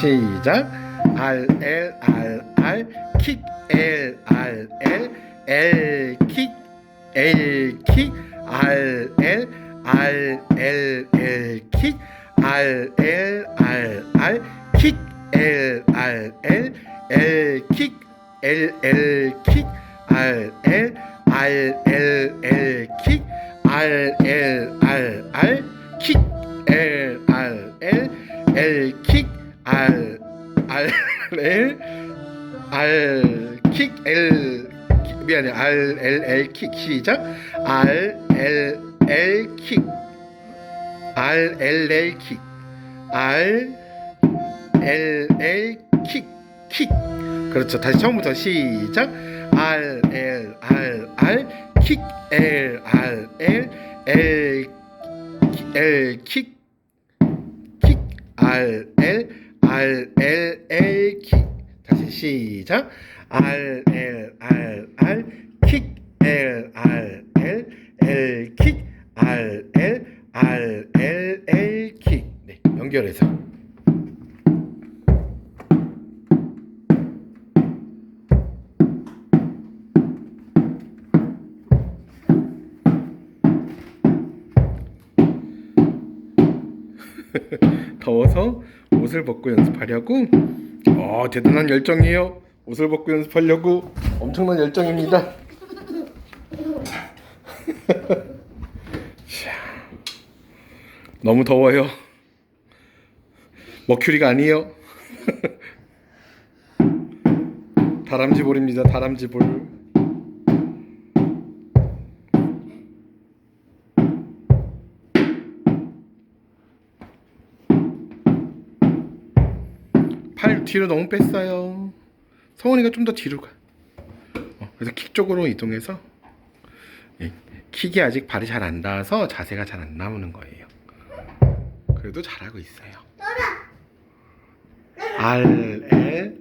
시작. R L R R 킥 L R L L 킥 L 킥 R L R L L 킥 R L R R 킥 L R L L 킥 L L 킥 R L R L L 킥 R L R R 킥 L R L L 킥 R R L R 킥 L 킥, 미안해 R L L 킥 시작 R L L 킥 R L L 킥 R L L 킥 킥. 그렇죠. 다시 처음부터 시작. R L R R 킥 L R L L R L R L L 킥. 다시 시작. R L R R 킥 L R L L 킥 R L R L L 킥. 네, 연결해서. 더워서 옷을 벗고 연습하려고. 어 대단한 열정이에요. 옷을 벗고 연습하려고. 엄청난 열정입니다. 자, 너무 더워요. 머큐리가 아니에요. 다람쥐 볼입니다 다람쥐 볼 팔 뒤로 너무 뺐어요. 성원이가 좀 더 뒤로 가. 어, 그래서 킥 쪽으로 이동해서 예, 킥이 아직 발이 잘 안 닿아서 자세가 잘 안 나오는 거예요. 그래도 잘하고 있어요. R L